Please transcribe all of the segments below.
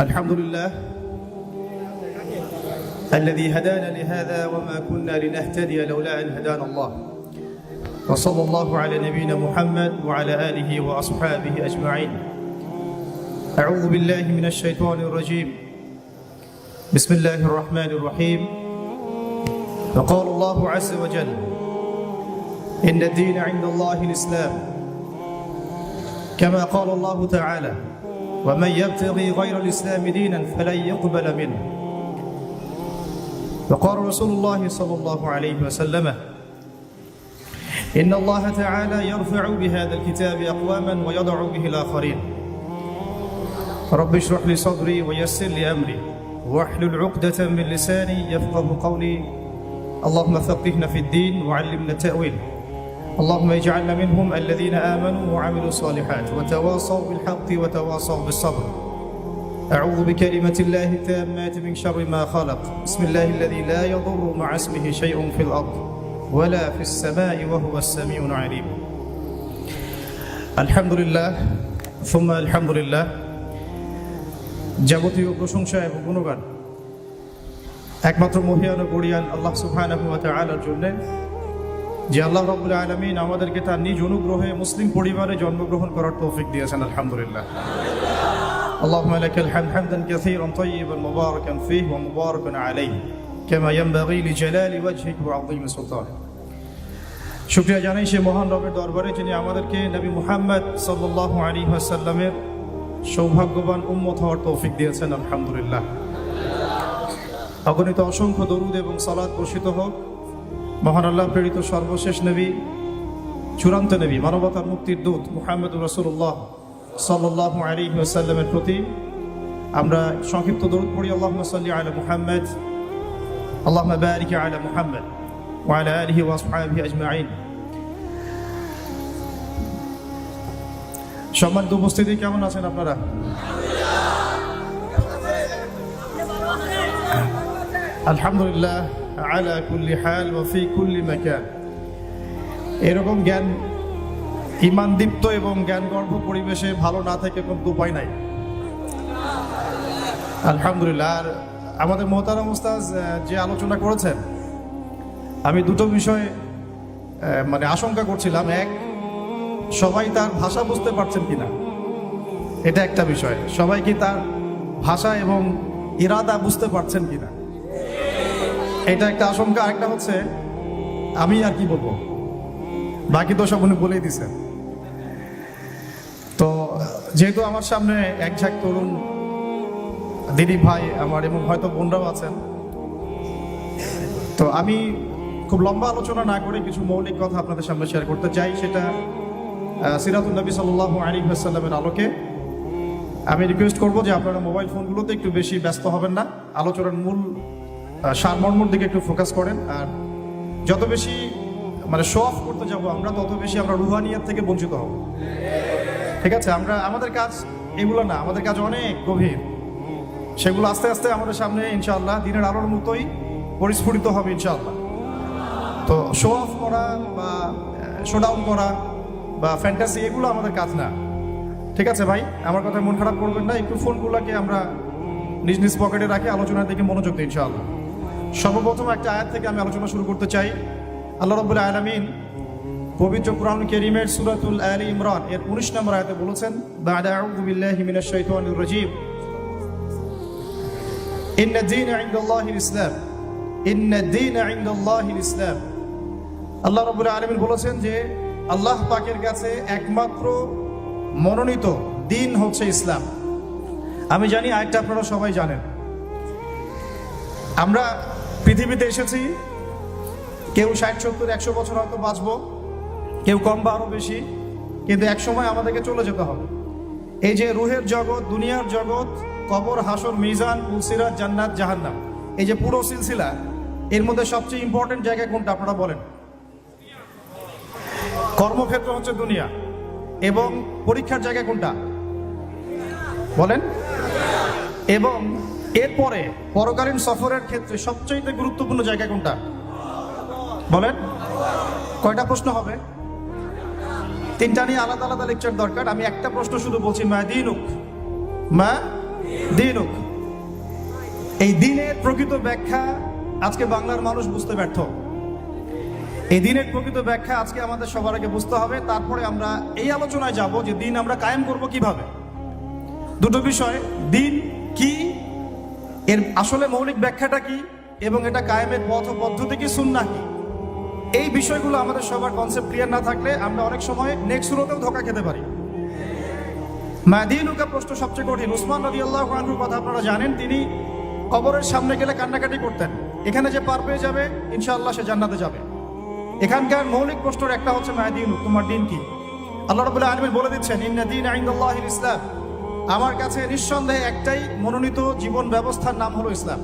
الحمد لله الذي هدانا لهذا وما كنا لنهتدي لولا أن هدانا الله. وصلى الله على نبينا محمد وعلى آله وأصحابه أجمعين. أعوذ بالله من الشيطان الرجيم. بسم الله الرحمن الرحيم. وقال الله عز وجل إن الدين عند الله الإسلام. كما قال الله تعالى ومن يبتغي غير الإسلام دينا فلن يقبل منه. وقال رسول الله صلى الله عليه وسلم إن الله تعالى يرفع بهذا الكتاب أقواما ويضع به الآخرين. رب اشرح لي صدري ويسر لي أمري. واحلل عقدة من لساني يفقه قولي. اللهم فقهنا في الدين وعلمنا التأويل. اللهم اجعلنا منهم الذين امنوا وعملوا الصالحات وتواصوا بالحق وتواصوا بالصبر اعوذ بكلمه الله التامات من شر ما خلق بسم الله الذي لا يضر مع اسمه شيء في الارض ولا في السماء وهو السميع العليم الحمد لله ثم الحمد لله যাবতীয় প্রশংসা এবং গুণগান একমাত্র মহিয়ান ও গড়িয়ান আল্লাহ সুবহানাহু ওয়া তাআলার জন্য যে আল্লাহ রাব্বুল আলামিন আমাদেরকে তার নিজ অনুগ্রহে মুসলিম পরিবারে জন্মগ্রহণ করার তৌফিক দিয়েছেন আলহামদুলিল্লাহ اللهم لك الحمد حمدا كثيرا طيبا مباركا فيه ومباركا عليه كما ينبغي لجلال وجهك وعظيم سلطانك শুক্রিয়া জানাই সে মহান রবের দরবারে যিনি আমাদেরকে নবী মুহাম্মদ সাল্লাল্লাহু আলাইহি ওয়াসাল্লামের সৌভাগ্যবান উম্মত হওয়ার তৌফিক দিয়েছেন আলহামদুলিল্লাহ অগণিত অসংখ্য দরুদ এবং সালাদ বর্ষিত হোক মহান আল্লাহ প্রেরিত সর্বশেষ নবী চূড়ান্ত নবী মানবতার মুক্তির দূত মুহাম্মদ রসুল্লাহ সাল্লাহ আলী ওসাল্লামের প্রতি আমরা সংক্ষিপ্ত দরুদ পড়ি আল্লাহ সাল্লি আলা মুহাম্মদ আল্লাহ বারিক আলা মুহাম্মদ وعلى آله وأصحابه أجمعين সম্মানিত উপস্থিতি কেমন আছেন আপনারা আলহামদুলিল্লাহ আলা কুল্লি হাল ওফি কুল্লি মাকান। এরকম জ্ঞান ইমান দীপ্ত এবং জ্ঞান গর্ভ পরিবেশে ভালো না থেকে কোনো উপায় নাই। আলহামদুলিল্লাহ, আর আমাদের মোহতারাম উস্তাজ যে আলোচনা করেছেন, আমি দুটো বিষয় মানে আশঙ্কা করছিলাম। এক, সবাই তার ভাষা বুঝতে পারছেন কিনা? এটা একটা বিষয়। সবাই কি তার ভাষা এবং ইরাদা বুঝতে পারছেন কিনা? এটা একটা আশঙ্কা আরেকটা হচ্ছে আমি আর কি বলব? বাকি তো সব উনি বলেই দিছেন। তো যেহেতু আমার সামনে এক ঝাঁক তরুণ দিদি ভাই আমার এবং হয়তো বোনরাও আছেন তো আমি খুব লম্বা আলোচনা না করে কিছু মৌলিক কথা আপনাদের সামনে শেয়ার করতে চাই সেটা আহ, সিরাতুল নবী সাল্লাহ আলী সাল্লামের আলোকে। আমি রিকোয়েস্ট করব যে আপনারা মোবাইল ফোনগুলোতে একটু বেশি ব্যস্ত হবেন না। আলোচনার মূল সারমর্মর দিকে একটু ফোকাস করেন, আর যত বেশি মানে শো অফ করতে যাব আমরা, তত বেশি আমরা রুহানিয়ার থেকে বঞ্চিত হব। ঠিক আছে, আমরা, আমাদের কাজ এগুলো না, আমাদের কাজ অনেক গভীর। সেগুলো আস্তে আস্তে আমাদের সামনে, ইনশাআল্লাহ, দিনের আলোর মতোই পরিস্ফুটিত হবে, ইনশাআল্লাহ। তো শো অফ করা বা শো ডাউন করা বা ফ্যান্টাসি এগুলো আমাদের কাজ না। ঠিক আছে ভাই, আমার কথা মন খারাপ করবেন না, একটু ফোনগুলোকে আমরা নিজ নিজ পকেটে রাখি, আলোচনার দিকে মনোযোগ দিই, ইনশাআল্লাহ। সর্বপ্রথম একটা আয়াত থেকে আমি আলোচনা শুরু করতে চাই। আল্লাহ রব্বুল আলামিন পবিত্র কোরআন কেরিমের সুরাতুল আলী ইমরান এর 19 নম্বর আয়াতে বলেছেন মিনাশ শাইতানির রাজীম। ইন্না দ্বীনা ইনদাল্লাহিল ইসলাম। ইন্না দ্বীনা ইনদাল্লাহিল ইসলাম। আল্লাহ রাব্বুল আলামিন বলেছেন যে, আল্লাহ পাকের কাছে একমাত্র মনোনীত দিন হচ্ছে ইসলাম। আমি জানি আরেকটা আপনারা সবাই জানেন। আমরা পৃথিবীতে এসেছি। কেউ ষাট, সত্তর, একশো বছর হয়তো বাঁচবো। কেউ কম বা আরও বেশি। কিন্তু এক সময় আমাদেরকে চলে যেতে হবে। এই যে রুহের জগৎ, দুনিয়ার জগৎ, কবর, হাসর, মিজান, উলসিরাত, জান্নাত, জাহান্নাম, এই যে পুরো সিলসিলা, এর মধ্যে সবচেয়ে ইম্পর্টেন্ট জায়গা কোনটা আপনারা বলেন? কর্মক্ষেত্র হচ্ছে দুনিয়া। এবং পরীক্ষার জায়গা কোনটা? বলেন। এবং এরপরে পরকালীন সফরের ক্ষেত্রে সবচেয়ে গুরুত্বপূর্ণ জায়গা কোনটা? বলেন। কয়টা প্রশ্ন হবে? তিনটা নিয়ে আলাদা আলাদা লেকচার দরকার। আমি একটা প্রশ্ন শুধু বলছি, মা দিনুক। মা দিনুক। এই দিনের প্রকৃত ব্যাখ্যা আজকে বাংলার মানুষ বুঝতে ব্যর্থ। এই দিনের প্রকৃত ব্যাখ্যা আজকে আমাদের সবার আগে বুঝতে হবে। তারপরে আমরা এই আলোচনায় যাব যে দিন আমরা কায়েম করব কীভাবে। দুটো বিষয়, দিন কি এর আসলে মৌলিক ব্যাখ্যাটা কি এবং এটা কায়েমের পথ পদ্ধতি কি, সুন্না কি? এই বিষয়গুলো আমাদের সবার কনসেপ্ট ক্লিয়ার না থাকলে আমরা অনেক সময় নেক্সট শুরুতেও ধোকা খেতে পারি। মাদিনুকা প্রশ্ন সবচেয়ে কঠিন। উসমান নদী আল্লাহ কথা আপনারা জানেন, তিনি কবরের সামনে গেলে কান্নাকাটি করতেন। এখানে যে পার পেয়ে যাবে, ইনশাআল্লাহ সে জান্নাতে যাবে। এখানকার মৌলিক প্রশ্নের একটা হচ্ছে মায়াদিন তোমার দিন কি? আল্লাহ রবুল্লাহ আলমিন বলে দিচ্ছেন, ইন্না দিন আইন্দাল্লাহ ইসলাম। আমার কাছে নিঃসন্দেহে একটাই মনোনীত জীবন ব্যবস্থার নাম হলো ইসলাম।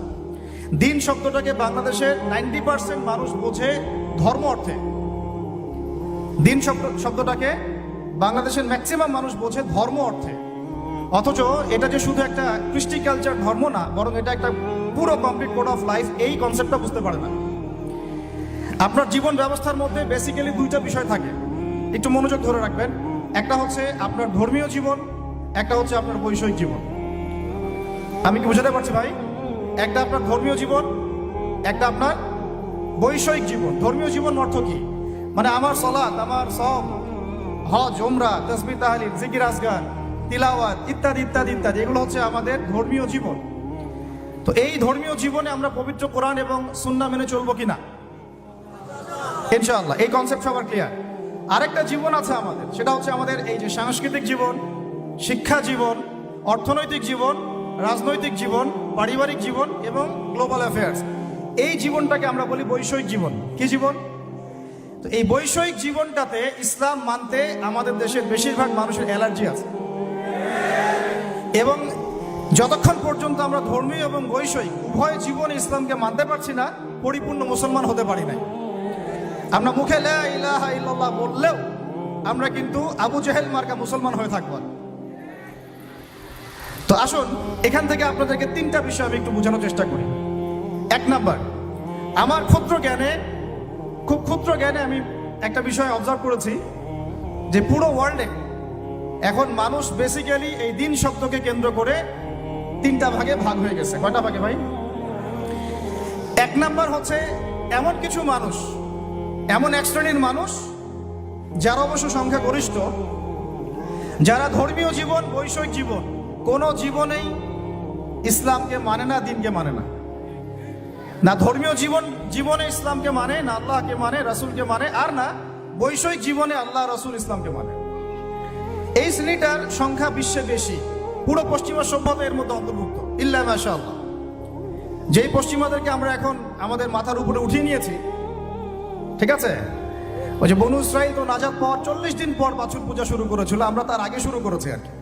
দিন শব্দটাকে বাংলাদেশের নাইনটি পার্সেন্ট মানুষ বোঝে ধর্ম অর্থে। দিন শব্দ শব্দটাকে বাংলাদেশের ম্যাক্সিমাম মানুষ বোঝে ধর্ম অর্থে। অথচ এটা যে শুধু একটা কৃষ্টি কালচার ধর্ম না, বরং এটা একটা পুরো কমপ্লিট কোড অফ লাইফ এই কনসেপ্টটা বুঝতে পারে না। আপনার জীবন ব্যবস্থার মধ্যে বেসিক্যালি দুইটা বিষয় থাকে। একটু মনোযোগ ধরে রাখবেন। একটা হচ্ছে আপনার ধর্মীয় জীবন একটা হচ্ছে আপনার বৈষয়িক জীবন। আমি কি বুঝাতে পারছি ভাই? একটা আপনার ধর্মীয় জীবন, একটা আপনার বৈষয়িক জীবন। ধর্মীয় জীবন অর্থ কি? মানে আমার সলাৎ আমার সব হজ ওমরা তসবি তাহলিল, জিকির আসগার তিলাওয়াত ইত্যাদি ইত্যাদি ইত্যাদি। এগুলো হচ্ছে আমাদের ধর্মীয় জীবন। তো এই ধর্মীয় জীবনে আমরা পবিত্র কোরআন এবং সুন্না মেনে চলবো কিনা? ইনশাআল্লাহ। এই কনসেপ্ট সবার ক্লিয়ার আরেকটা জীবন আছে আমাদের, সেটা হচ্ছে আমাদের এই যে সাংস্কৃতিক জীবন শিক্ষা জীবন, অর্থনৈতিক জীবন, রাজনৈতিক জীবন, পারিবারিক জীবন এবং গ্লোবাল অ্যাফেয়ার্স এই জীবনটাকে আমরা বলি বৈষয়িক জীবন। কি জীবন? তো এই বৈষয়িক জীবনটাতে ইসলাম মানতে আমাদের দেশের বেশিরভাগ মানুষের অ্যালার্জি আছে। এবং যতক্ষণ পর্যন্ত আমরা ধর্মীয় এবং বৈষয়িক, উভয় জীবন ইসলামকে মানতে পারছি না, পরিপূর্ণ মুসলমান হতে পারি নাই। আমরা মুখে লা ইলাহা ইল্লাল্লাহ বললেও আমরা কিন্তু আবু জেহেল মার্কা মুসলমান হয়ে থাকব তো আসুন, এখান থেকে আপনাদেরকে তিনটা বিষয় আমি একটু বোঝানোর চেষ্টা করি। এক নাম্বার, আমার ক্ষুদ্র জ্ঞানে, খুব ক্ষুদ্র জ্ঞানে আমি একটা বিষয় অবজার্ভ করেছি যে পুরো ওয়ার্ল্ডে এখন মানুষ বেসিক্যালি এই দিন শব্দকে কেন্দ্র করে তিনটা ভাগে ভাগ হয়ে গেছে। কয়টা ভাগে ভাই? এক নাম্বার হচ্ছে এমন কিছু মানুষ, এমন এক শ্রেণির মানুষ যারা অবশ্য সংখ্যা গরিষ্ঠ, যারা ধর্মীয় জীবন বৈষয়িক জীবন কোনো জীবনেই ইসলামকে মানে না, দিনকে মানে না। না ধর্মীয় জীবন, জীবনে ইসলামকে মানে না আল্লাহকে মানে রাসূলকে মানে আর না বৈষয়িক জীবনে আল্লাহ, রাসূল ইসলামকে মানে। এই শ্রেণীটার সংখ্যা বিশ্বে বেশি। পুরো পশ্চিমা সভ্যতা এর মধ্যে অন্তর্ভুক্ত। ইল্লা মাশা আল্লাহ যেই পশ্চিমাদেরকে আমরা এখন আমাদের মাথার উপরে উঠিয়ে নিয়েছি, ঠিক আছে? ওই যে বনু ইসরাইল তো নাজাত পাওয়ার চল্লিশ দিন পর বাছুর পূজা শুরু করেছিল, আমরা তার আগে শুরু করেছি আর কি।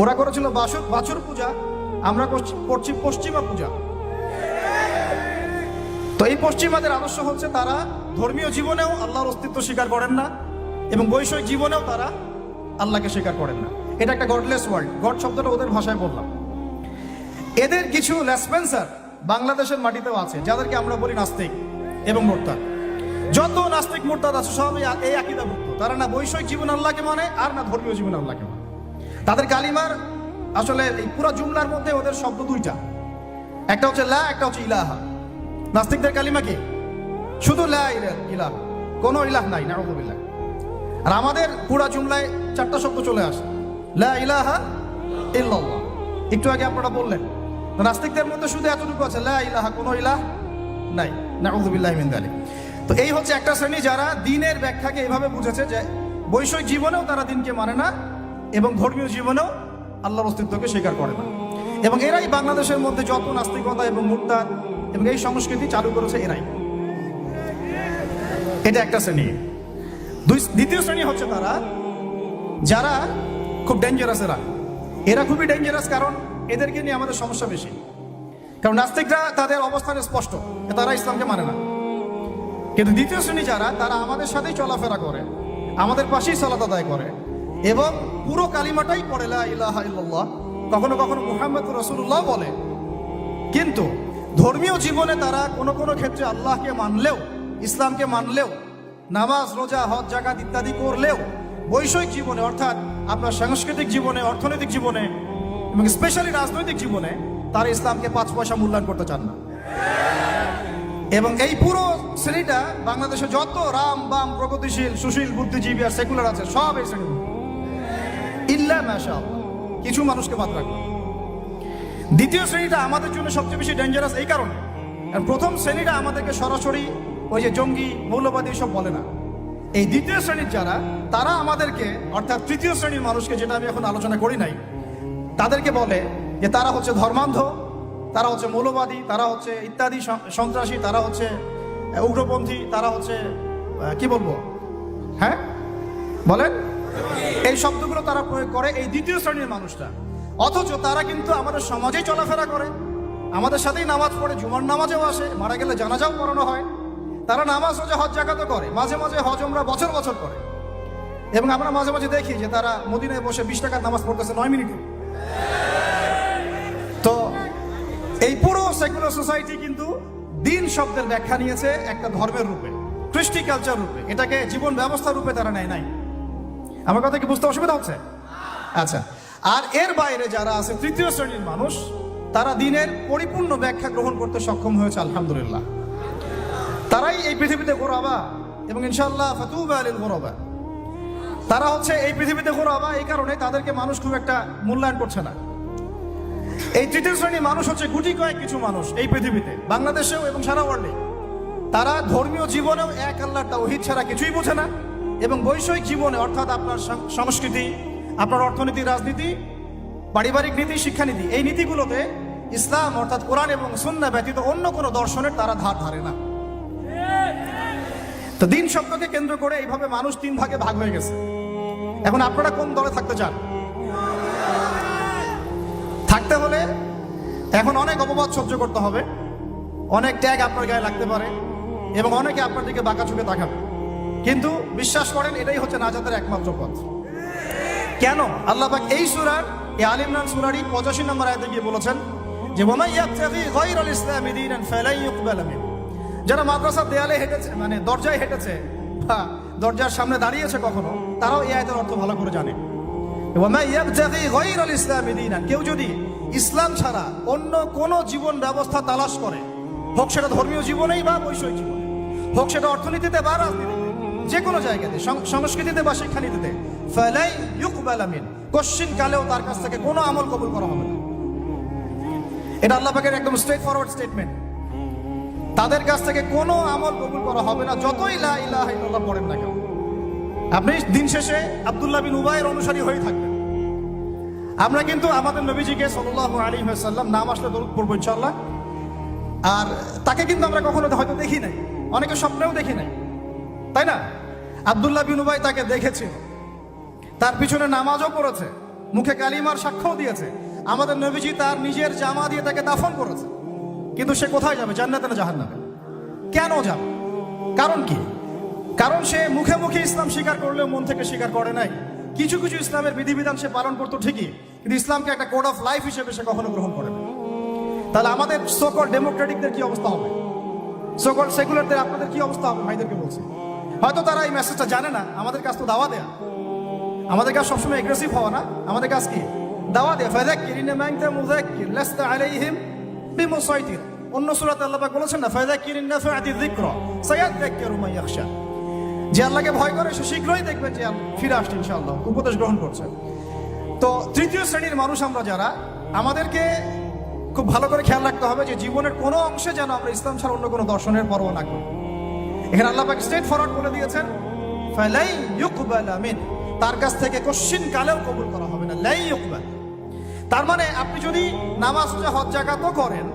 ওরা করেছিল বাছুর বাছুর পূজা, আমরা করছি পশ্চিমা পূজা। তো এই পশ্চিমাদের আদর্শ হচ্ছে তারা ধর্মীয় জীবনেও আল্লাহর অস্তিত্ব স্বীকার করেন না এবং বৈষয়িক জীবনেও তারা আল্লাহকে স্বীকার করেন না। এটা একটা গডলেস ওয়ার্ল্ড গড শব্দটা ওদের ভাষায় বললাম। এদের কিছু লেসপেন্সার বাংলাদেশের মাটিতেও আছে, যাদেরকে আমরা বলি নাস্তিক এবং মোরতাদ। যত নাস্তিক মোরতাদ আছে সবই এই আকিদাভুক্ত। তারা না বৈষয়িক জীবন আল্লাহকে মানে আর না ধর্মীয় জীবন আল্লাহকে মানে। তাদের কালিমার আসলে এই পুরো জুমলার মধ্যে ওদের শব্দ দুইটা। একটা হচ্ছে লা, একটা হচ্ছে ইলাহা। নাস্তিকদের কালিমা কি? শুধু লা ইলাহ। কোনো ইলাহ নাই নারুবিল্লাহ আর আমাদের পুরা জুমলায় চারটা শব্দ চলে আসে। লা ইলাহা ইল্লাল্লাহ। একটু আগে আপনারা বললেন, নাস্তিকদের মধ্যে শুধু এতটুকু আছে, লা ইলাহা, কোনো ইলাহ নাই। নাউযুবিল্লাহি মিন যালিক তো এই হচ্ছে একটা শ্রেণি যারা দিনের ব্যাখ্যাকে এইভাবে বুঝেছে যে বৈষয়িক জীবনেও তারা দিনকে মানে না এবং ধর্মীয় জীবনেও আল্লাহর অস্তিত্বকে স্বীকার করে না। এবং এরাই বাংলাদেশের মধ্যে যত নাস্তিকতা এবং মুক্তার এবং এই সংস্কৃতি চালু করেছে এরাই। এটা একটা শ্রেণি। দুই, দ্বিতীয় শ্রেণি হচ্ছে তারা, যারা খুব ডেঞ্জারাস এরা। এরা খুবই ডেঞ্জারাস কারণ এদেরকে নিয়ে আমাদের সমস্যা বেশি। কারণ নাস্তিকরা তাদের অবস্থান স্পষ্ট তারা ইসলামকে মানে না। কিন্তু দ্বিতীয় শ্রেণি যারা, তারা আমাদের সাথেই চলাফেরা করে, আমাদের পাশেই সালাত আদায় করে। এবং পুরো কালিমাটাই পড়ে ইলাহা ইল্লাল্লাহ কখনো কখনো মুহাম্মদ রসুল্লাহ বলে। কিন্তু ধর্মীয় জীবনে তারা কোনো কোনো ক্ষেত্রে আল্লাহকে মানলেও, ইসলামকে মানলেও, নামাজ, রোজা, হজ জাকাত ইত্যাদি করলেও, বৈষয়িক জীবনে, অর্থাৎ আপনার সাংস্কৃতিক জীবনে, অর্থনৈতিক জীবনে এবং স্পেশালি রাজনৈতিক জীবনে, তারা ইসলামকে পাঁচ পয়সা মূল্যায়ন করতে চান না। এবং এই পুরো শ্রেণীটা বাংলাদেশে যত রাম, বাম, প্রগতিশীল, সুশীল, বুদ্ধিজীবী আর সেকুলার আছে, সব এই শ্রেণি ইল্লা মাশা কিছু মানুষকে বাদ রাখবে দ্বিতীয় শ্রেণীটা আমাদের জন্য সবচেয়ে বেশি ডেঞ্জারাস এই কারণে। প্রথম শ্রেণীটা আমাদেরকে সরাসরি ওই যে জঙ্গি, মৌলবাদী সব বলে না। এই দ্বিতীয় শ্রেণির যারা, তারা আমাদেরকে, অর্থাৎ তৃতীয় শ্রেণির মানুষকে, যেটা আমি এখন আলোচনা করি নাই, তাদেরকে বলে যে তারা হচ্ছে ধর্মান্ধ, তারা হচ্ছে মৌলবাদী, তারা হচ্ছে ইত্যাদি সন্ত্রাসী, তারা হচ্ছে উগ্রপন্থী, তারা হচ্ছে কি বলব? হ্যাঁ? বলেন? এই শব্দগুলো তারা প্রয়োগ করে এই দ্বিতীয় শ্রেণির মানুষটা। অথচ তারা কিন্তু আমাদের সমাজেই চলাফেরা করে। আমাদের সাথেই নামাজ পড়ে, জুমার নামাজেও আসে, মারা গেলে জানাজাও পড়ানো হয়। তারা নামাজ রোজা, হজ জাকাতও করে। মাঝে মাঝে হজ আমরা বছর বছর করে। এবং আমরা মাঝে মাঝে দেখি যে তারা মদিনায় বসে বিশ টাকার নামাজ পড়তেছে নয় মিনিটে। তো এই পুরো সেকুলার সোসাইটি কিন্তু দিন শব্দের ব্যাখ্যা নিয়েছে একটা ধর্মের রূপে, কৃষ্টি কালচার রূপে। এটাকে জীবন ব্যবস্থা রূপে তারা নেয় নাই। আমার কথা কি বুঝতে অসুবিধা হচ্ছে? আচ্ছা আর এর বাইরে যারা আছে, তৃতীয় শ্রেণির মানুষ, তারা দিনের পরিপূর্ণ ব্যাখ্যা গ্রহণ করতে সক্ষম হয়েছে, আলহামদুলিল্লাহ। তারাই এই পৃথিবীতে গোরাবা এবং ইনশাল্লাহ গোরাবা তারা হচ্ছে এই পৃথিবীতে গোরাবা এই কারণে তাদেরকে মানুষ খুব একটা মূল্যায়ন করছে না। এই তৃতীয় শ্রেণির মানুষ হচ্ছে গুটি কয়েক কিছু মানুষ এই পৃথিবীতে, বাংলাদেশেও এবং সারা ওয়ার্ল্ডে তারা ধর্মীয় জীবনেও এক আল্লাহ তাওহিদ ছাড়া কিছুই বোঝে না। এবং বৈষয়িক জীবনে, অর্থাৎ আপনার সংস্কৃতি, আপনার অর্থনীতি, রাজনীতি, পারিবারিক নীতি, শিক্ষানীতি, এই নীতিগুলোতে ইসলাম, অর্থাৎ কোরআন এবং সুন্না ব্যতীত অন্য কোনো দর্শনের তারা ধার ধারে না। তো দিন শব্দকে কেন্দ্র করে এইভাবে মানুষ তিন ভাগে ভাগ হয়ে গেছে। এখন আপনারা কোন দলে থাকতে চান? থাকতে হলে এখন অনেক অপবাদ সহ্য করতে হবে। অনেক ট্যাগ আপনার গায়ে লাগতে পারে এবং অনেকে আপনার দিকে বাঁকা চোখে তাকাবে। কিন্তু বিশ্বাস করেন, এটাই হচ্ছে নাজাতের একমাত্র পথ। কেন? আল্লাহ পাক এই সুরার, এই আল ইমরান সুরারই পঁচাশি নম্বর আয়াতে গিয়ে বলেছেন যে যারা মাদ্রাসার দেয়ালে হেঁটেছে মানে দরজায় হেঁটেছে বা দরজার সামনে দাঁড়িয়েছে কখনো, তারাও এই আয়াতের অর্থ ভালো করে জানে। কেউ যদি ইসলাম ছাড়া অন্য কোন জীবন ব্যবস্থা তালাশ করে, হোক সেটা ধর্মীয় জীবনেই বা বৈষয়িক জীবনে, হোক সেটা অর্থনীতিতে বা রাজনীতিতে যে কোনো জায়গাতে সংস্কৃতিতে বা শিক্ষানীতিতে, ফালাই ইউকবাল মিন কোশ্চিন কালেও তার কাছ থেকে কোনো আমল কবুল করা হবে না। এটা আল্লাহ পাকের একদম স্ট্রেট ফরওয়ার্ড স্টেটমেন্ট তাদের কাছ থেকে কোনো আমল কবুল করা হবে না, যতই লা ইলাহা ইল্লাল্লাহ পড়েন না কেন। আপনি দিন শেষে আব্দুল্লাহ বিন উবাইয়ের অনুসারী হয়ে থাকবেন। আমরা কিন্তু আমাদের নবীজিকে সাল্লাল্লাহু আলাইহি ওয়াসাল্লাম নাম আসলে দরুদ পড়ব ইনশাআল্লাহ। আর তাকে কিন্তু আমরা কখনো হয়তো দেখি নাই। অনেকে স্বপ্নেও দেখি নাই। তাই না? আব্দুল্লাহ বিন উবাই তাকে দেখেছে। তার পিছনে নামাজও পড়েছে, মুখে কালিমার সাক্ষ্যও দিয়েছে। আমাদের নবীজি তার নিজের জামা দিয়ে তাকে দাফন করেছে। কিন্তু সে কোথায় যাবে? জান্নাতে না জাহান্নামে? কেন যাবে? কারণ কি? কারণ সে মুখে মুখে ইসলাম স্বীকার করলেও মন থেকে স্বীকার করে নাই। কিছু কিছু ইসলামের বিধিবিধান সে পালন করতো ঠিকই, কিন্তু ইসলামকে একটা কোড অফ লাইফ হিসেবে সে কখনো গ্রহণ করে না তাহলে আমাদের সকল ডেমোক্রেটিকদের কি অবস্থা হবে? সকল সেকুলারদের আপনাদের কি অবস্থা হবে? ভাইদেরকে বলছি। হয়তো তারা এই মেসেজটা জানে না। আমাদের কাছ তো দাওয়া দেয়া। আমাদের কাজ সবসময় এগ্রেসিভ হওয়া না। আমাদের কাজ কি? দাওয়া দেয়া। ফাযাক্কির ইন্নামা আনতা মুযাক্কির, লাস্তা আলাইহিম বিমুসাইতির। অন্য সূরাতে আল্লাহ পাক বলেছেন না, ফাযাক্কির ইন নাফাআতি যিকরা সায়াযাক্কারু মান ইয়াখশা। যে আল্লাহকে ভয় করে, সে শীঘ্রই দেখবে যে ফিরে আসছে ইনশাআল্লাহ। উপদেশ গ্রহণ করছে। তো তৃতীয় শ্রেণির মানুষ আমরা যারা, আমাদেরকে খুব ভালো করে খেয়াল রাখতে হবে যে জীবনের কোনো অংশে যেন আমরা ইসলাম ছাড়া অন্য কোনো দর্শনের পরোয়া না করি। এখানে আল্লাহ পাক স্ট্রেট ফরওয়ার্ড বলে দিয়েছেন, ফালাই ইউকবাল আমিন। তার কাছ থেকে কোশ্চিন কালেও কবুল করা হবে না, লাই ইউকবাল। তার মানে আপনি যদি নামাজ হজ জাকাতও করেন,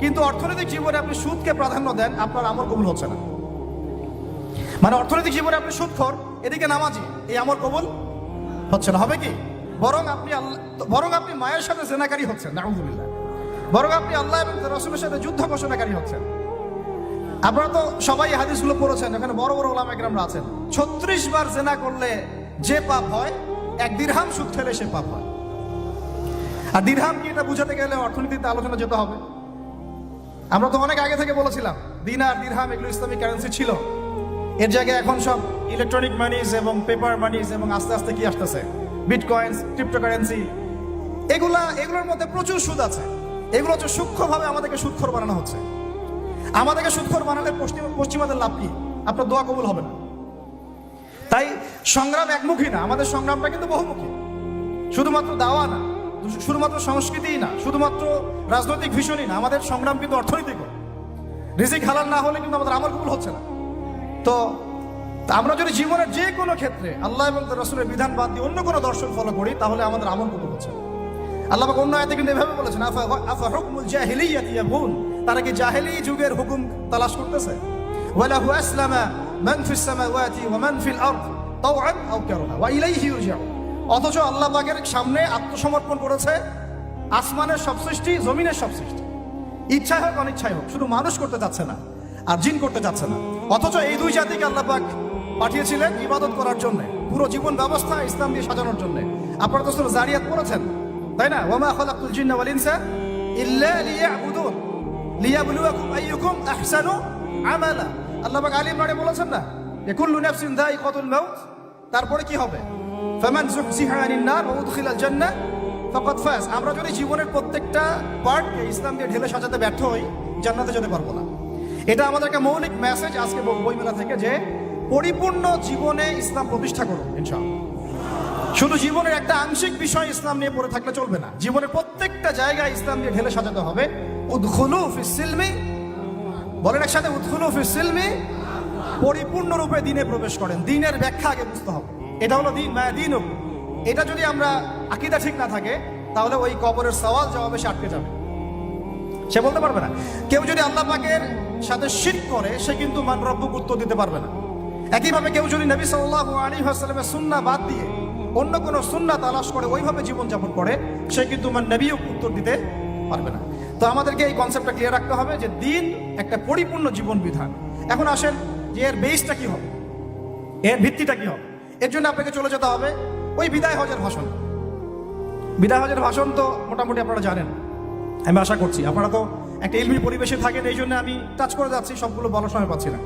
কিন্তু অর্থনৈতিক জীবনে আপনি সুদকে প্রাধান্য দেন, আপনার আমল কবুল হচ্ছে না। মানে অর্থনৈতিক জীবনে আপনি সুদখোর, এদিকে নামাজি, এই আমল কবুল হচ্ছে না। হবে কি? বরং আপনি আল্লাহ, বরং আপনি মায়ের সাথে জেনাকারী হচ্ছেন, নাউজুবিল্লাহ। বরং আপনি আল্লাহ এবং রসুলের সাথে যুদ্ধ ঘোষণাকারী হচ্ছেন। আপনারা তো সবাই হাদিসগুলো পড়েছেন, এখানে বড় বড় ওলামা একরামরা আছেন। ছত্রিশ বার জেনা করলে যে পাপ হয়, এক দিরহাম সুদ খেলে সে পাপ হয়। আর দিরহাম কি এটা বুঝাতে গেলে অর্থনীতিতে আলোচনা যেতে হবে? আমরা তো অনেক আগে থেকে বলেছিলাম দিনার দিরহাম এগুলো ইসলামিক কারেন্সি ছিল। এর জায়গায় এখন সব ইলেকট্রনিক মানিজ এবং পেপার মানিজ এবং আস্তে আস্তে কি আসতেছে? বিটকয়েন্স ক্রিপ্টোকারেন্সি এগুলা, এগুলোর মধ্যে প্রচুর সুদ আছে। এগুলো হচ্ছে সূক্ষ্মভাবে আমাদেরকে সুদখোর বানানো হচ্ছে। আমাদেরকে সুদখোর বানালে পশ্চিম পশ্চিমাদের লাভ কি? আপনার দোয়া কবুল হবে না। তাই সংগ্রাম একমুখী না, আমাদের সংগ্রামটা কিন্তু বহুমুখী। শুধুমাত্র দাওয়া না শুধুমাত্র সংস্কৃতিই না, শুধুমাত্র রাজনৈতিক ভীষণই না, আমাদের সংগ্রাম কিন্তু অর্থনৈতিক। রিজিক হালাল না হলে কিন্তু আমাদের আমল কবুল হচ্ছে না। তো আমরা যদি জীবনের যে কোনো ক্ষেত্রে আল্লাহ এবং রসুলের বিধান বাদ দিয়ে অন্য কোনো দর্শন ফলো করি, তাহলে আমাদের আমল কবুল হচ্ছে। আল্লাহ অন্য আয়াতে কিন্তু এভাবে বলেছেন, আফা আফা হুকমুল জাহিলিয়াতি ইয়াবুন? তারা কি জাহেলি যুগের হুকুম তালাশ করতেছে? ওয়ালাহু আসলামা মান ফিস সামাওয়াতি ওয়া মান ফিল আরদ তাওআন আও কারহা ওয়া ইলাইহি ইরজাউ অথচ আল্লাহ পাকের সামনে আত্মসমর্পণ করেছে আসমানের সব সৃষ্টি, জমিনের সব সৃষ্টি। ইচ্ছায় হোক, অনিচ্ছায় হোক, শুধু মানুষ করতে যাচ্ছে না, আর জিন করতে যাচ্ছে না। অথচ এই দুই জাতিকে আল্লাহ পাক পাঠিয়েছিলেন ইবাদত করার জন্য, পুরো জীবন ব্যবস্থা ইসলাম দিয়ে সাজানোর জন্য। আপনারা তো জারিয়াত পড়েছেন, তাই না? ওমা খালাকুল জিন্না ওয়াল ইনসা ইল্লা লিয়াবুদুন। লিয়াবলুয়াকুম আইয়ুকুম আহসানু আমালা। আল্লাহ পাক আলী ইমরানে বলেছেন না যে, কুল্লু নাফসিন যায়িকাতুল মাউত। তারপরে কি হবে? ফামান যুহজিহা আনিন নার ওয়া উদখিলাল জান্নাহ ফাকাদ ফাজ। আমরা যদি জীবনের প্রত্যেকটা পার্টকে ইসলাম দিয়ে ঢেলে সাজাতে ব্যর্থ হই, জান্নাতে যেতে পারব না। এটা আমাদের একটা মৌলিক মেসেজ আজকে বইমেলা থেকে যে, পরিপূর্ণ জীবনে ইসলাম প্রতিষ্ঠা করুন, ইনশাআল্লাহ। শুধু জীবনের একটা আংশিক বিষয় ইসলাম নিয়ে পড়ে থাকলে চলবে না। জীবনের প্রত্যেকটা জায়গায় ইসলাম দিয়ে ঢেলে সাজাতে হবে। উদ্খুলু ফিস সিলমি, বলেন একসাথে উদ্খুলু ফিস সিলমি পরিপূর্ণরূপে দিনে প্রবেশ করেন। দিনের ব্যাখ্যা আগে বুঝতে হবে। এটা হলো দিন, মায়া দিন এটা যদি আমরা আকিদা ঠিক না থাকে, তাহলে ওই কবরের সওয়াল জবাবে সে আটকে যাবে। সে বলতে পারবে না। কেউ যদি আল্লাহ পাকের সাথে শির করে, সে কিন্তু মান রব্বুক উত্তর দিতে পারবে না। একইভাবে কেউ যদি নবী সাল্লাহ আলাইহি ওয়াসাল্লামের সুন্না বাদ দিয়ে অন্য কোনো সুন্না তালাশ করে, ওইভাবে জীবনযাপন করে, সে কিন্তু মান নবীও উত্তর দিতে পারবে না। তো আমাদেরকে এই কনসেপ্টটা ক্লিয়ার রাখতে হবে যে দিন একটা পরিপূর্ণ জীবন বিধান। এখন আসেন যে এর বেসটা কি হবে? এর ভিত্তিটা কি হবে? এর জন্য আপনাকে চলে যেতে হবে ওই বিদায় হজের ভাষণ। বিদায় হজের ভাষণ তো মোটামুটি আপনারা জানেন। আমি আশা করছি। আপনারা তো একটা ইলমি পরিবেশে থাকেন, এই জন্য আমি টাচ করে যাচ্ছি, সবগুলো বলার সময় পাচ্ছি না।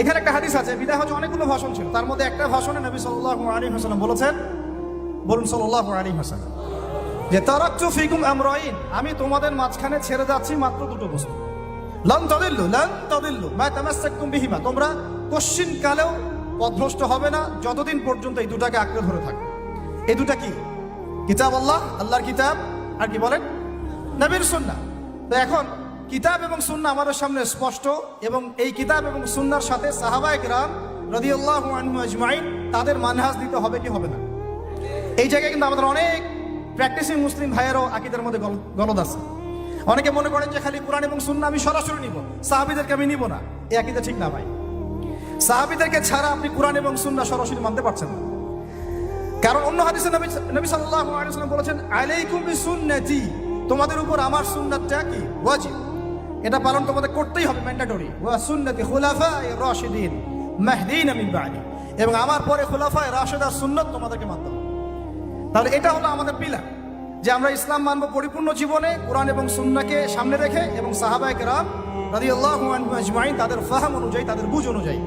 এখানে একটা হাদিস আছে, বিদায় হজ অনেকগুলো ভাষণ ছিল। তার মধ্যে একটা ভাষণে নবী সাল্লাল্লাহু আলাইহি হাসান বলেছেন, বলুন সাল্লাল্লাহু আলাইহি ওয়াসাল্লাম। যে তারাকতু ফিকুম আমরাইন, আমি তোমাদের মাঝখানে ছেড়ে যাচ্ছি মাত্র দুটো বস্তু। লান তাদিল্লু লান তাদিল্লু, মা তামাসসাকতুম বিহিমা, তোমরা কশ্চিন কালেও পথভ্রষ্ট হবে না, যতদিন পর্যন্ত এই দুটাকে আঁকড়ে ধরে থাকবে এই দুটা কি? কিতাব আল্লাহ, আল্লাহর কিতাব, আর কি বলেন? নবীর সুন্নাহ তো এখন কিতাব এবং সুন্নাহ আমাদের সামনে স্পষ্ট, এবং এই কিতাব এবং সুন্নার সাথে সাহাবায়ে কেরাম রাদিয়াল্লাহু আনহু আজমাইন, তাদের মানহাজ দিতে হবে কি হবে না? এই জায়গায় কিন্তু আমাদের অনেক প্র্যাকটিসিং মুসলিম ভাইয়েরও আকিদের মধ্যে গল- গলদ আছে। অনেকে মনে করেন যে খালি কোরআন এবং সুন্না আমি সরাসরি নিব। সাহাবিদেরকে আমি নিব না। এই আকিদা ঠিক না ভাই। সাহাবিদেরকে ছাড়া আপনি কোরআন এবং সুন্না সরাসরি মানতে পারছেন না। কারণ অন্য হাদিসে নবী সাল্লাল্লাহু আলাইহি ওয়াসাল্লাম বলেছেন, আলাইকুম বিসুন্নতি। তোমাদের উপর আমার সুন্নাতটা কি? ওয়াজিব। এটা পালন তোমাদের করতেই হবে ম্যান্ডেটরি ওয়া সুন্নতি খুলাফায়ে রাশিদিন মাহদিন মিন বাদি। এবং আমার পরে খুলাফায়ে রাশিদার সুন্নাত তোমাদেরকে মানতে হবে। তাহলে এটা হলো আমাদের পিলার, যে আমরা ইসলাম মানব পরিপূর্ণ জীবনে কোরআন এবং সুন্নাকে সামনে রেখে এবং সাহাবায়ে কেরাম আজমাইন তাদের ফাহাম অনুযায়ী, তাদের বুঝ অনুযায়ী।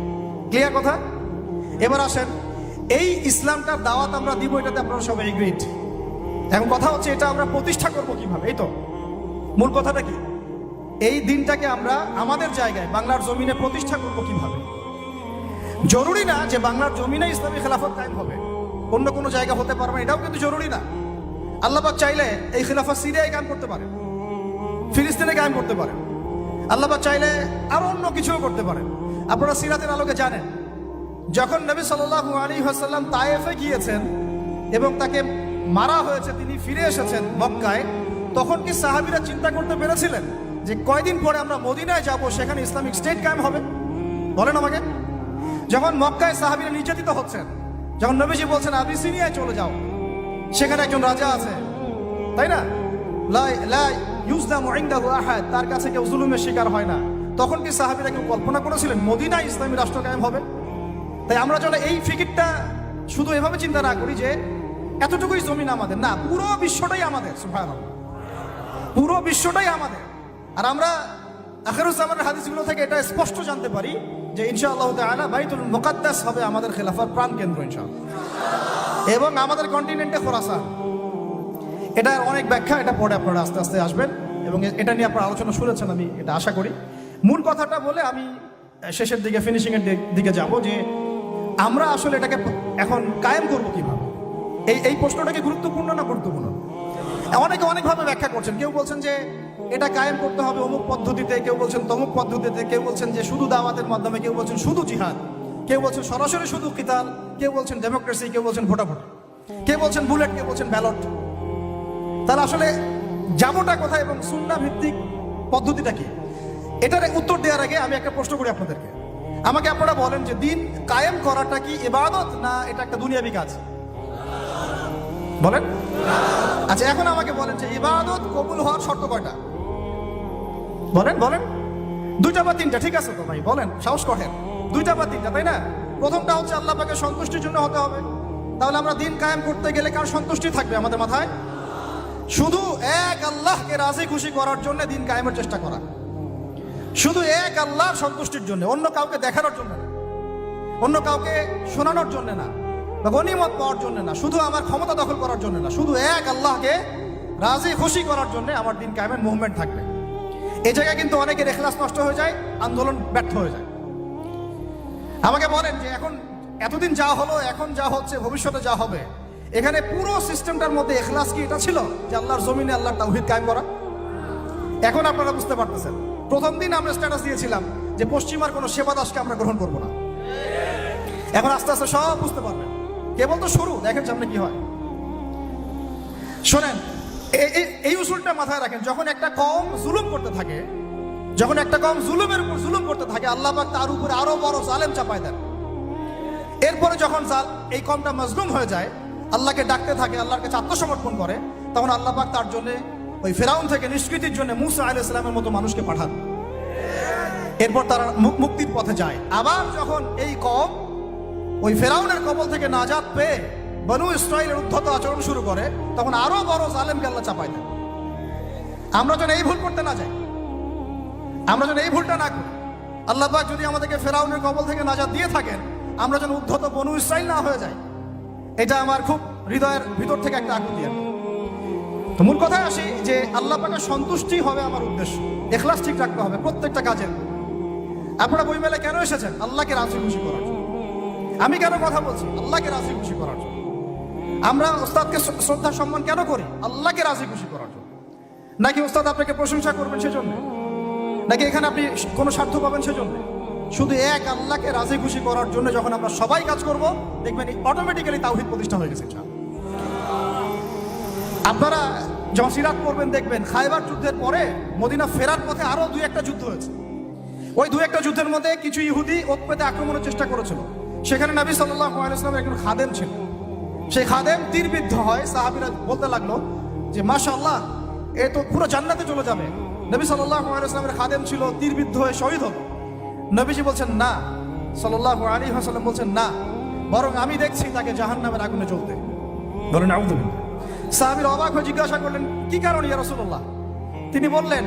ক্লিয়ার কথা? এবার আসেন, এই ইসলামটার দাওয়াত আমরা দিব এটাতে আপনারা সবাই এগ্রিড এখন কথা হচ্ছে এটা আমরা প্রতিষ্ঠা করব কীভাবে? এই তো, মূল কথাটা কি? এই দিনটাকে আমরা আমাদের জায়গায়, বাংলার জমিনে প্রতিষ্ঠা করব কীভাবে? জরুরি না যে বাংলার জমিনে ইসলামী খেলাফত কায়েম হবে। অন্য কোনো জায়গা হতে পারবে এটাও কিন্তু জরুরি না। আল্লাহবাক চাইলে এই খেলাফত সিরিয়ায় কায়েম করতে পারে, ফিলিস্তিনে কায়েম করতে পারে। আল্লাহবাক চাইলে আরও অন্য কিছুও করতে পারে। আপনারা সিরাতের আলোকে জানেন, যখন নবী সাল্লাল্লাহু আলাইহি ওয়াসাল্লাম তায়েফে গিয়েছেন এবং তাকে মারা হয়েছে, তিনি ফিরে এসেছেন মক্কায়, তখন কি সাহাবীরা চিন্তা করতে পেরেছিলেন যে কয়দিন পরে আমরা মদিনায় যাব, সেখানে ইসলামিক স্টেট কায়েম হবে? বলেন আমাকে। যখন মক্কায় সাহাবীরা নির্যাতিত হচ্ছেন যখন নবীজি বলছেন আবিসিনিয়ায় চলে যাও। সেখানে একজন রাজা আছে। তাই না? আহাদ। তার কাছে কেউ জুলুমের শিকার হয় না। তখন কি সাহাবীরা কেউ কল্পনা করেছিলেন মদিনায় ইসলামী রাষ্ট্র কায়েম হবে? তাই আমরা যেন এই ফিকিরটা শুধু এভাবে চিন্তা না করি যে, এতটুকুই জমিন আমাদের। না, পুরো বিশ্বটাই আমাদের, সুবহানাল্লাহ। পুরো বিশ্বটাই আমাদের। আর আমরা আখেরুজ্জামানের হাদিসগুলো থেকে এটা স্পষ্ট জানতে পারি যে ইনশাআল্লাহ তাআলা বাইতুল মুকাদ্দাস হবে আমাদের খেলাফার প্রাণ কেন্দ্র, ইনশাআল্লাহ। এবং আমাদের কন্টিনেন্টে খোরাসান। এটার অনেক ব্যাখ্যা, এটা পরে আপনারা আস্তে আস্তে আসবেন। এবং এটা নিয়ে আপনারা আলোচনা শুনেছেন আমি, এটা আশা করি। মূল কথাটা বলে আমি শেষের দিকে ফিনিশিংয়ের দিকে যাব যে আমরা আসলে এটাকে এখন কায়েম করব কীভাবে? এই এই প্রশ্নটা কি গুরুত্বপূর্ণ না গুরুত্বপূর্ণ? অনেকে অনেকভাবে ব্যাখ্যা করছেন। কেউ বলছেন যে এটা কায়েম করতে হবে অমুক পদ্ধতিতে। কেউ বলছেন তমুক পদ্ধতিতে, কেউ বলছেন যে শুধু দাওয়াতের মাধ্যমে, কেউ বলছেন শুধু জিহাদ, কেউ বলছেন সরাসরি শুধু কিতাল, কেউ বলছেন ডেমোক্রেসি কেউ বলছেন ভোটাভুটি, কেউ বলছেন বুলেট কেউ বলছেন ব্যালট তাহলে আসলে যাবোটা কোথায় এবং সুন্না ভিত্তিক পদ্ধতিটা কি? এটার উত্তর দেওয়ার আগে আমি একটা প্রশ্ন করি আপনাদেরকে। আমাকে আপনারা বলেন যে দিন কায়েম করাটা কি ইবাদত না এটা একটা দুনিয়াবি কাজ? বলেন। আচ্ছা এখন আমাকে বলেন যে ইবাদত কবুল হওয়ার শর্ত কয়টা? বলেন বলেন। দুইটা বা তিনটা, ঠিক আছে তো ভাই? বলেন, সাহস করেন। দুইটা বা তিনটা, তাই না? প্রথমটা হচ্ছে আল্লাহ পাকে সন্তুষ্টির জন্য হতে হবে। তাহলে আমরা দিন কায়েম করতে গেলে কার সন্তুষ্টি থাকবে আমাদের মাথায়? শুধু এক আল্লাহকে রাজি খুশি করার জন্য দিন কায়েমের চেষ্টা করা। শুধু এক আল্লাহর সন্তুষ্টির জন্য, অন্য কাউকে দেখানোর জন্য না। অন্য কাউকে শোনানোর জন্য না, বা গনিমত পাওয়ার জন্য না, শুধু আমার ক্ষমতা দখল করার জন্য না, শুধু এক আল্লাহকে রাজি খুশি করার জন্য আমার দিন কায়েমের মুভমেন্ট থাকবে। এই জায়গায় কিন্তু অনেকের এখলাস নষ্ট হয়ে যায়, আন্দোলন ব্যর্থ হয়ে যায়। আমাকে বলেন যে এখন এতদিন যা হলো, এখন যা হচ্ছে, ভবিষ্যতে যা হবে, এখানে পুরো সিস্টেমটার মধ্যে এখলাস কি এটা ছিল? যে আল্লাহর জমিনে আল্লাহর তাওহিদ কায়েম করা? এখন আপনারা বুঝতে পারতেছেন। প্রথম দিন আমরা স্ট্যাটাস দিয়েছিলাম যে পশ্চিমার কোনো সেবা দাসকে আমরা গ্রহণ করব না। এখন আস্তে আস্তে সব বুঝতে পারবেন। কেবল তো শুরু, দেখেন সামনে কি হয়। শোনেন এই উসুলটা মাথায় রাখেন, যখন একটা কম জুলুম করতে থাকে, যখন একটা কম জুলুমের উপর জুলুম করতে থাকে, আল্লাহ পাক তার উপরে আরও বড় জালেম চাপায় দেন। এরপরে যখন এই কমটা মজলুম হয়ে যায়, আল্লাহকে ডাকতে থাকে, আল্লাহর কাছে আত্মসমর্পণ করে, তখন আল্লাহ পাক তার জন্য ওই ফেরাউন থেকে নিষ্কৃতির জন্য মুসা আলাইহিস সালামের মতো মানুষকে পাঠান। এরপর তারা মুক্তির পথে যায়। আবার যখন এই কম ওই ফেরাউনের কবল থেকে নাজাত পেয়ে বনু ইসরায়েলের উদ্ধত আচরণ শুরু করে, তখন আরও বড় জালেমকে আল্লাহ চাপাই দেন আমরা যেন এই ভুল করতে না যাই। আমরা যেন এই ভুলটা না করি। আল্লাহ পাক যদি আমাদেরকে ফেরাউনের কবল থেকে নাজাত দিয়ে থাকেন, আমরা যেন উদ্ধত বনু ইসরায়েল না হয়ে যাই। এটা আমার খুব হৃদয়ের ভিতর থেকে একটা আকুতি আর তো মূল কথায় আসি যে আল্লাহ পাকের সন্তুষ্টি হবে আমার উদ্দেশ্য। এখলাস ঠিক রাখতে হবে প্রত্যেকটা কাজের। আপনারা বই মেলে কেন এসেছেন? আল্লাহকে রাজি খুশি করার আমি কেন কথা বলছি? আল্লাহকে রাজি খুশি করার আমরা ওস্তাদকে শ্রদ্ধা, সম্মান কেন করি? আল্লাহকে রাজি খুশি করার জন্য। নাকি ওস্তাদ আপনাকে প্রশংসা করবেন সেজন্য? নাকি এখানে আপনি কোনো স্বার্থ পাবেন সেজন্য? শুধু এক আল্লাহকে রাজি খুশি করার জন্য যখন আমরা সবাই কাজ করব, দেখবেন অটোমেটিক্যালি তাওহিদ প্রতিষ্ঠা হয়ে গেছে আপনারা যখন সিরাত করবেন দেখবেন খাইবার যুদ্ধের পরে মদিনা ফেরার পথে আরও দুই একটা যুদ্ধ হয়েছে। ওই দুই একটা যুদ্ধের মধ্যে কিছু ইহুদি ওত পেতে আক্রমণের চেষ্টা করেছিল। সেখানে নবী সাল্লাহ আলাইসলামের একজন খাদেম ছিল সেই খাদেম তীরবিদ্ধ হয়, সাহাবিরা বলতে লাগল যে মাশা আল্লাহ এ তো পুরো জান্নাতে চলে যাবে। নবী সাল্লাহ আলাইসলামের খাদেম ছিল তীরবিদ্ধ হয়ে শহীদ হলো। নবীজি বলছেন, না। সাল্লাহ আলী হাসাল্লাম বলছেন, না। বরং আমি দেখছি তাকে জাহান নামের আগুনে চলতে আউদুবিল্লাহ সাহাবির অবাক হয়ে জিজ্ঞাসা করলেন, কি কারণ ইয়া রাসূলুল্লাহ? তিনি বললেন,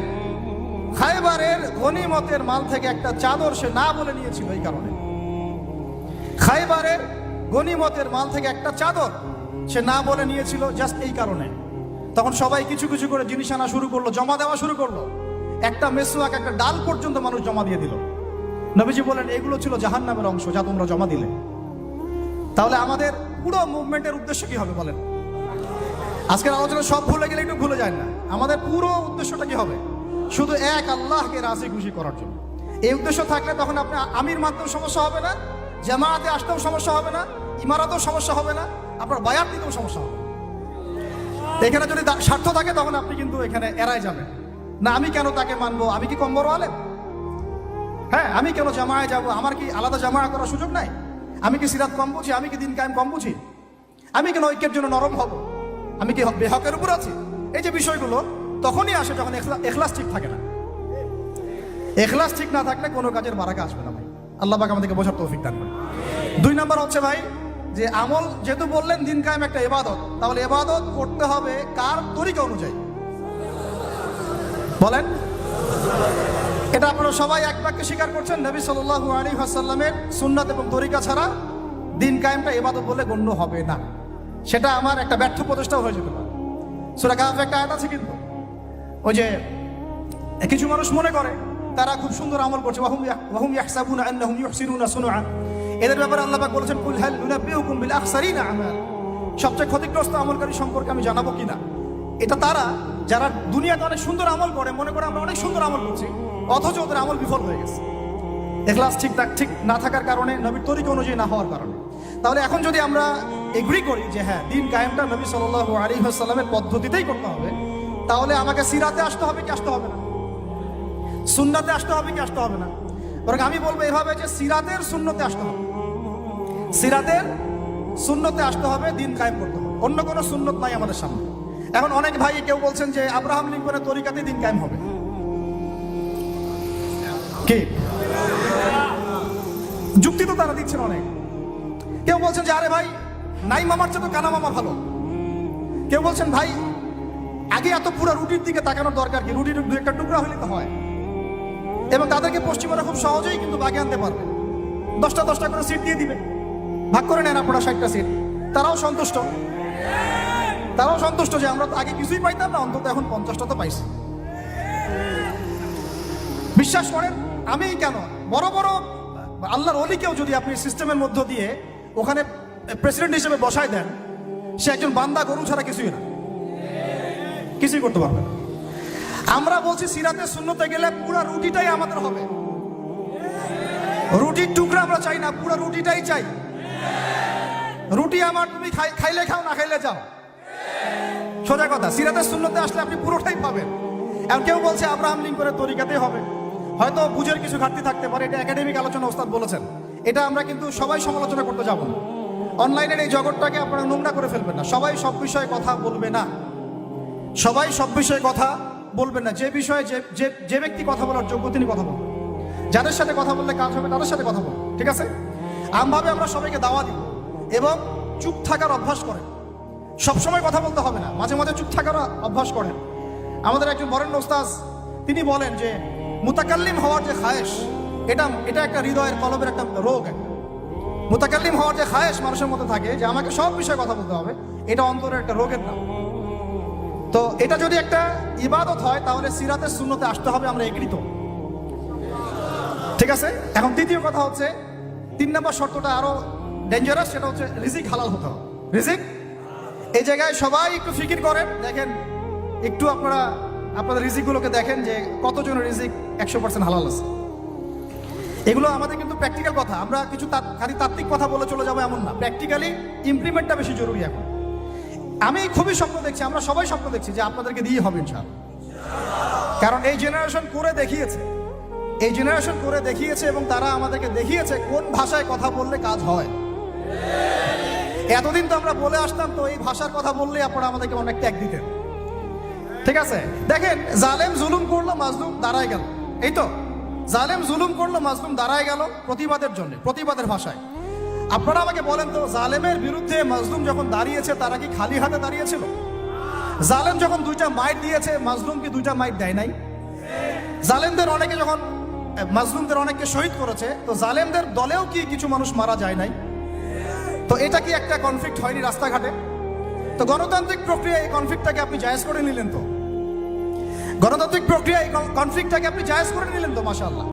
খাইবারের গনিমতের মাল থেকে একটা চাদর সে না বলে নিয়েছিল এই কারণে। খাইবারের গনিমতের মাল থেকে একটা চাদর সে না বলে নিয়েছিল জাস্ট এই কারণে। তখন সবাই কিছু কিছু করে জিনিস আনা শুরু করল, জমা দেওয়া শুরু করল। একটা মেসোয়াক একটা ডাল পর্যন্ত মানুষ জমা দিয়ে দিল। নবীজি বলেন, এগুলো ছিল জাহান্নামের অংশ যা তোমরা জমা দিলে। তাহলে আমাদের পুরো মুভমেন্টের উদ্দেশ্য কি হবে বলেন? আজকের আলোচনা সব ভুলে গেলে একটু ভুলে যায় না। আমাদের পুরো উদ্দেশ্যটা কি হবে? শুধু এক আল্লাহকে রাজি খুশি করার জন্য। এই উদ্দেশ্য থাকলে তখন আপনি আমির মাধ্যম সমস্যা হবে না জামায়াতে আসতেও সমস্যা হবে না ইমারাতেও সমস্যা হবে না, আপনার বায়াত নিতেও সমস্যা হবে। এখানে যদি স্বার্থ থাকে তখন আপনি কিন্তু এখানে এড়ায় যাবেন। না, আমি কেন তাকে মানবো? আমি কি কম বড় হ্যাঁ আমি কেন জামায় যাব? আমার কি আলাদা জামায়া করার সুযোগ নাই? আমি কি সিরাত কম বুঝি? আমি কি দিন কায়েম কম বুঝি? আমি কেন ঐক্যের জন্য নরম হব? আমি কি বেহকের উপর আছি? এই যে বিষয়গুলো, তখনই আসে যখন এখলা- এখলাস ঠিক থাকে না। এখলাস ঠিক না থাকলে কোনো কাজের বারাকা আসবে না ভাই। আল্লাহ আমাদেরকে বোঝার তৌফিক দান করে দুই নম্বর হচ্ছে ভাই যে আমল যেহেতু বললেন দিন কায়েম একটা এবাদত তাহলে এবাদত করতে হবে কার তরিকা অনুযায়ী? বলেন। এটা আপনারা সবাই এক বাক্যে স্বীকার করছেন, নবী সাল্লাল্লাহু আলাইহি ওয়াসাল্লামের সুন্নাত এবং তরিকা ছাড়া দিন কায়েমটা এবাদত বলে গণ্য হবে না। সেটা আমার একটা ব্যর্থ প্রচেষ্টাও হয়ে যেতে পারে। সুরা কাহাফে একটা আয়াত আছে কিন্তু। ওই যে কিছু মানুষ মনে করে, তারা খুব সুন্দর আমল করছে ওয়াহুম ইয়াহসাবুনা আন্নাহুম ইউহসিনুনা সুনআ। এদের ব্যাপারে আল্লাহ পাক বলেছেন, কুল হাল আখসারিনা আমাল। সবচেয়ে ক্ষতিগ্রস্ত আমলকারী সম্পর্কে আমি জানাব কিনা? এটা তারা, যারা দুনিয়াতে অনেক সুন্দর আমল করে, মনে করে আমরা অনেক সুন্দর আমল করছি, অথচ ওদের আমল বিফল হয়ে গেছে। এখলাস ঠিক ঠিক না থাকার কারণে নবীর তরিকা অনুযায়ী না হওয়ার কারণে। তাহলে এখন যদি আমরা এগ্রি করি যে হ্যাঁ দিন কায়েমটা নবী সাল্লাহ আলী সাল্লামের পদ্ধতিতেই করতে হবে, তাহলে আমাকে সিরাতে আসতে হবে কি আসতে হবে না? সুন্নাতে আসতে হবে কি আসতে হবে না? বরং আমি বলব এভাবে যে সিরাতের সুন্নতে আসতে হবে। সিরাতের শূন্যতে আসতে হবে, দিন কায়েম করতে হবে। অন্য কোনো সুন্নত নাই আমাদের সামনে। এখন অনেক ভাই কেউ বলছেন যে আব্রাহাম লিঙ্কনের তরিকাতে দিন কায়েম হবে। কি? যুক্তি তো তারা দিচ্ছেন অনেক। কেউ বলছেন যে, আরে ভাই নাই মামার চেয়ে তো কানা মামা ভালো। কেউ বলছেন, ভাই, আগে এত পুরো রুটির দিকে তাকানোর দরকার কি? রুটির দু একটা টুকরা হলে তো হয়। এবং তাদেরকে পশ্চিমরা খুব সহজেই কিন্তু বাগে আনতে পারবে। দশটা দশটা করে সিট দিয়ে দিবে। ভাগ করে নেন আপনারা ষাটটা সিট তারাও সন্তুষ্ট। তারাও সন্তুষ্ট যে আমরা তো আগে কিছুই পাইতাম না, অন্তত এখন পঞ্চাশটা তো পাইছি। বিশ্বাস করেন, আমি কেন? বড় বড়, আল্লাহর অলিকেও যদি আপনি সিস্টেমের মধ্য দিয়ে ওখানে প্রেসিডেন্ট হিসেবে বসায় দেন, সে একজন বান্দা গরু ছাড়া কিছুই না। কিছুই করতে পারবে। আমরা বলছি, সিরাতে শূন্যতে গেলে পুরো রুটিটাই আমাদের হবে। রুটির টুকরা আমরা চাই না, পুরো রুটিটাই চাই। রুটি আমার, তুমি খাইলে খাও, না খাইলে যাও। সোজা কথা, সিরাতের শূন্যতে আসলে আপনি পুরোটাই পাবেন। এখন কেউ বলছে আব্রাহাম লিঙ্কনের তরিকাতেই হবে। হয়তো বুঝের কিছু ঘাটতি থাকতে পারে, এটা একাডেমিক আলোচনা ওস্তাদ বলেছেন। এটা আমরা কিন্তু সবাই সমালোচনা করতে যাব না। অনলাইনের এই জগৎটাকে আপনারা নোংরা করে ফেলবেন না। সবাই সব বিষয়ে কথা বলবে না। সবাই সব বিষয়ে কথা বলবেন না। যে বিষয়ে যে যে ব্যক্তি কথা বলার যোগ্য তিনি কথা বলবেন। যাদের সাথে কথা বললে কাজ হবে, তাদের সাথে কথা বলুন ঠিক আছে? আমভাবে আমরা সবাইকে দাওয়া দিব এবং চুপ থাকার অভ্যাস করেন। সবসময় কথা বলতে হবে না, মাঝে মাঝে চুপ থাকার অভ্যাস করেন। আমাদের একজন বরেণ্য ওস্তাজ তিনি বলেন যে, মুতাকাল্লিম হওয়ার যে খায়েশ, এটা এটা একটা হৃদয়ের কলবের একটা রোগ মুতাকাল্লিম হওয়ার যে খায়েশ মানুষের মধ্যে থাকে, যে আমাকে সব বিষয়ে কথা বলতে হবে, এটা অন্তরের একটা রোগের নাম। তো এটা যদি একটা ইবাদত হয়, তাহলে সিরাতের শূন্যতে আসতে হবে, আমরা এগৃত ঠিক আছে? এখন দ্বিতীয় কথা হচ্ছে তিন নম্বর শর্তটা আরও ডেঞ্জারাস সেটা হচ্ছে রিজিক হালাল হতে হবে। রিজিক? এই জায়গায় সবাই একটু ফিকির করেন। দেখেন, একটু আপনারা আপনাদের রিজিকগুলোকে দেখেন যে কতজন রিজিক একশো পার্সেন্ট হালাল আছে। এগুলো আমাদের কিন্তু প্র্যাকটিক্যাল কথা। আমরা কিছু খালি তাত্ত্বিক কথা বলে চলে যাব এমন না। প্র্যাকটিক্যালি ইমপ্লিমেন্টটা বেশি জরুরি এখন। আমি খুবই স্বপ্ন দেখছি, আমরা সবাই স্বপ্ন দেখছি যে আপনাদেরকে দিয়ে হবে ইনশাআল্লাহ। কারণ এই জেনারেশন করে দেখিয়েছে। এই জেনারেশন করে দেখিয়েছে এবং তারা আমাদেরকে দেখিয়েছে কোন ভাষায় কথা বললে কাজ হয়। এতদিন তো আমরা বলে আসতাম, তো এই ভাষার কথা বললে আপনারা আমাদেরকে অনেক ত্যাগ দিতেন। ঠিক আছে? দেখেন, জালেম জুলুম করল, মাজলুম দাঁড়ায় গেল। এই তো, জালেম জুলুম করল, মাজলুম দাঁড়ায় গেল প্রতিবাদের জন্য, প্রতিবাদের ভাষায়। আপনারা আমাকে বলেন তো, জালেমের বিরুদ্ধে মাজলুম যখন দাঁড়িয়েছে, তারা কি খালি হাতে দাঁড়িয়েছিল? জালেম যখন দুইটা মাইট দিয়েছে, মাজলুম কি দুইটা মাইট দেয় নাই? জালেমদের অনেকে যখন মাজলুমদের অনেককে শহীদ করেছে। তো জালেমদের দলেও কি কিছু মানুষ মারা যায় নাই? তো এটা কি একটা কনফ্লিক্ট হয়নি রাস্তাঘাটে? তো গণতান্ত্রিক প্রক্রিয়া এই কনফ্লিক্টটাকে আপনি জায়েজ করে নিলেন তো? গণতান্ত্রিক প্রক্রিয়া এই কনফ্লিক্টটাকে আপনি জায়েজ করে নিলেন তো, মাশাআল্লাহ।